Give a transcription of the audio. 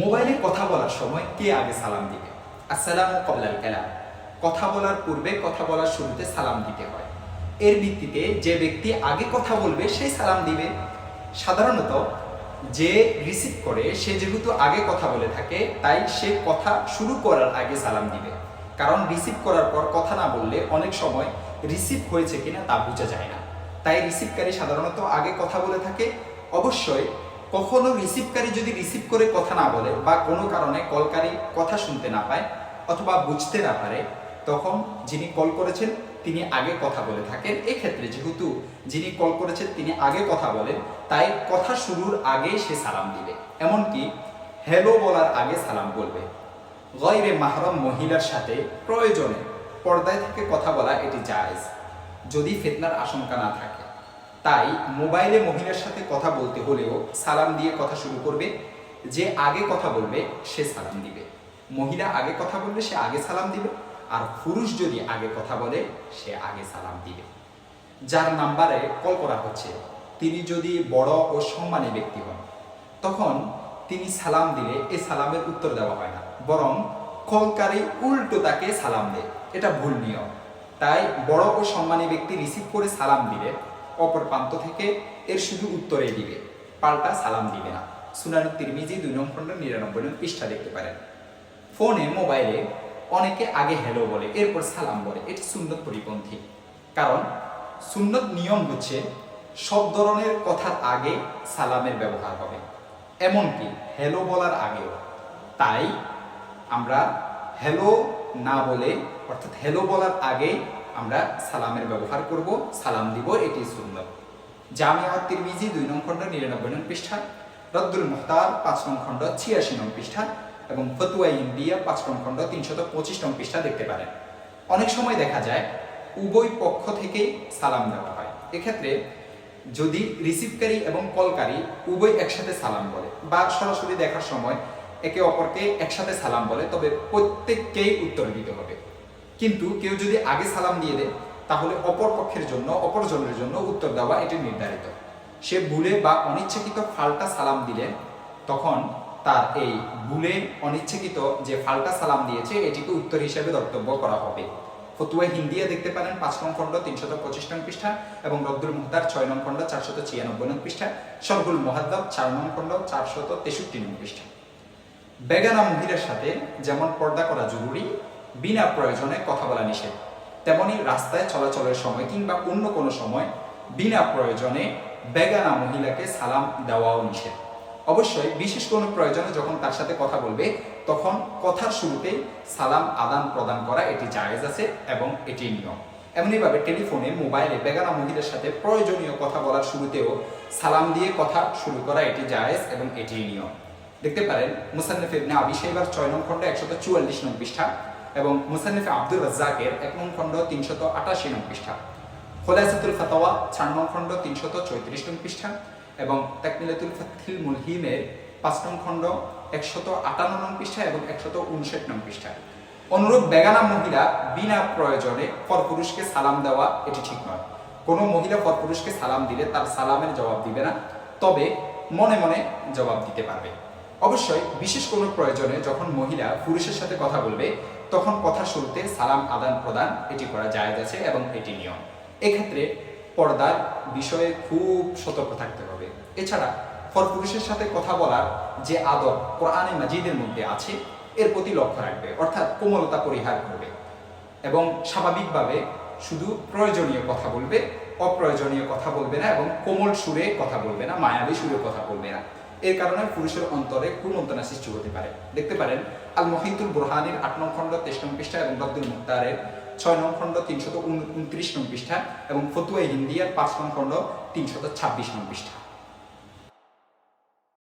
মোবাইলে কথা বলার সময় কে আগে সালাম দিবে? আসসালামু কবলাল কালাম। কথা বলার পূর্বে কথা বলার শুরুতে সালাম দিতে হয়। এর ভিত্তিতে যে ব্যক্তি আগে কথা বলবে সেই সালাম দিবে। সাধারণত যে রিসিভ করে, সে যেহেতু আগে কথা বলে থাকে, তাই সে কথা শুরু করার আগে সালাম দিবে। কারণ রিসিভ করার পর কথা না বললে অনেক সময় রিসিভ হয়েছে কিনা তা বোঝা যায় না। তাই রিসিভকারী সাধারণত আগে কথা বলে থাকে। অবশ্যই কখনো রিসিভকারী যদি রিসিভ করে কথা না বলে বা কোনো কারণে কলকারী কথা শুনতে না পায় অথবা বুঝতে না পারে, তখন যিনি কল করেছেন তিনি আগে কথা বলে থাকেন। এক্ষেত্রে যেহেতু যিনি কল করেছেন তিনি আগে কথা বলেন, তাই কথা শুরুর আগে সে সালাম দিবে। এমনকি হ্যালো বলার আগে সালাম বলবে। গয়রে মাহরম মহিলার সাথে প্রয়োজনে পর্দায় থেকে কথা বলা এটি জায়েজ, যদি ফেতনার আশঙ্কা না থাকে। তাই মোবাইলে মহিলার সাথে কথা বলতে হলেও সালাম দিয়ে কথা শুরু করবে। যে আগে কথা বলবে, সে সালাম দিবে। মহিলা আগে কথা বলবে, সে আগে সালাম দিবে। আর পুরুষ যদি আগে কথা বলে, সে আগে সালাম দিবে। যার নাম্বারে কল করা হচ্ছে, তিনি যদি বড় ও সম্মানী ব্যক্তি হন, তখন তিনি সালাম দিলে এ সালামের উত্তর দেওয়া হয় না। বরং কলকারী উল্টো তাকে সালাম দেয়। এটা ভুল নিয়ম। তাই বড় ও সম্মানী ব্যক্তি রিসিভ করে সালাম দিলে অপর প্রান্ত থেকে এর শুধু উত্তরে দিবে। পাল্টা সালাম দিবে না। সুনান তিরমিজি দুই নম্বর নিরানব্বই নং পৃষ্ঠা দেখতে পারেন। ফোনে, মোবাইলে অনেকে আগে হ্যালো বলে, এরপর সালাম বলে। এটি সুন্নত পরিপন্থী। কারণ সুন্নত নিয়ম হচ্ছে সব ধরনের কথার আগে সালামের ব্যবহার হবে। এমনকি হ্যালো বলার আগেও। তাই আমরা হ্যালো না বলে, অর্থাৎ হ্যালো বলার আগে আমরা সালামের ব্যবহার করব, সালাম দিব, এটি সুন্নত জামিয়া তিরমিজি দুই নং খণ্ড নিরানব্বই নং পৃষ্ঠা, রদ্দুল মুহতার পাঁচ নং খণ্ড ছিয়াশি নং পৃষ্ঠা এবং ফতুয়া ইন্ডিয়া পাঁচ নং খণ্ড তিনশত পঁচিশ নং পৃষ্ঠা দেখতে পারেন। অনেক সময় দেখা যায়, উভয় পক্ষ থেকেই সালাম দেওয়া হয়। এক্ষেত্রে যদি রিসিভকারী এবং কলকারী উভয় একসাথে সালাম বলে বা সরাসরি দেখার সময় একে অপরকে একসাথে সালাম বলে, তবে প্রত্যেককেই উত্তর দিতে হবে। কিন্তু কেউ যদি আগে সালাম দিয়ে দেয়, তাহলে অপর পক্ষের জন্য, অপরজনের জন্য উত্তর দেওয়া এটি নির্ধারিত। সে ভুলে বা অনিচ্ছাকৃত ফাল্টা সালাম দিলে, তখন তার এই ভুলে অনিচ্ছাকৃত যে ফাল্টা সালাম দিয়েছে, এটিকে উত্তর হিসেবে দর্তব্য করা হবে। ফতুয়া হিন্দিয়া দেখতে পারেন, পাঁচ নং খণ্ড, তিনশত পঁচিশ নং পৃষ্ঠা এবং রব্দুল মুহতার ছয় নং খণ্ড, চারশত ছিয়ানব্বই নং পৃষ্ঠা সরগুল মহাদ্দাব চার নং খণ্ড, চারশত তেষট্টি নং পৃষ্ঠা। বেগানা মহিলার সাথে যেমন পর্দা করা জরুরি বিনা প্রয়োজনে কথা বলা নিষেধ। তেমনি রাস্তায় চলাচলের সময় কিংবা অন্য কোনো সময় বিনা প্রয়োজনে বেগানা মহিলাকে সালাম দেওয়াও নিষেধ। অবশ্যই বিশেষ কোনো প্রয়োজনে যখন তার সাথে কথা বলবে, তখন কথার শুরুতে সালাম আদান প্রদান করা এটি জায়েজ আছে এবং এটি নিয়ম। এমনিভাবে টেলিফোনে, মোবাইলে বেগানা মহিলার সাথে প্রয়োজনীয় কথা বলার শুরুতেও সালাম দিয়ে কথা শুরু করা এটি জায়েজ এবং এটি নিয়ম। দেখতে পারেন, মুসান্নিফ ইবনে আবি শাইবার ছয় নং খণ্ড একশত চুয়াল্লিশ নং পৃষ্ঠা। এবং মুসান্নিফ আব্দুর রাজ্জাকের এক নং খণ্ড তিনশত আটাশি নং পৃষ্ঠা। খোলাসাতুল ফাতাওয়া চার নং খণ্ড তিনশত চৌত্রিশ নং পৃষ্ঠা এবং তাকমিলাতুল ফাতহিল মুলহিমের পাঁচ নং খণ্ড একশত আটান্ন নং পৃষ্ঠা এবং একশত উনষাট নং পৃষ্ঠা। অনুরূপ বেগানা মহিলা বিনা প্রয়োজনে পরপুরুষকে সালাম দেওয়া এটি ঠিক নয়। কোনো মহিলা পরপুরুষকে সালাম দিলে তার সালামের জবাব দিবে না, তবে মনে মনে জবাব দিতে পারবে। অবশ্যই বিশেষ কোনো প্রয়োজনে যখন মহিলা পুরুষের সাথে কথা বলবে, তখন কথা শুরুতে সালাম আদান প্রদান এটি করা জায়েজ আছে এবং এটি নিয়ম। এক্ষেত্রে পর্দার বিষয়ে খুব সতর্ক থাকতে হবে। এছাড়া পরপুরুষের সাথে কথা বলার যে আদব কোরআনে মাজিদের মধ্যে আছে, এর প্রতি লক্ষ্য রাখবে, অর্থাৎ কোমলতা পরিহার করবে এবং স্বাভাবিকভাবে শুধু প্রয়োজনীয় কথা বলবে, অপ্রয়োজনীয় কথা বলবে না এবং কোমল সুরে কথা বলবে না, মায়াবী সুরে কথা বলবে না। এর কারণে পুরুষের অন্তরে কুমন্ত্রণা সৃষ্টি হতে পারে। দেখতে পারেন আল মহিদুল বুরহানির আট নং খণ্ড তেইশ নং পৃষ্ঠা এবং রব্দুল মুক্তারের ছয় নং খণ্ড তিনশত উনত্রিশ নং পৃষ্ঠা এবং ফতুয়া হিন্দিয়ার পাঁচ নং খণ্ড তিনশত ছাব্বিশ নং পৃষ্ঠা।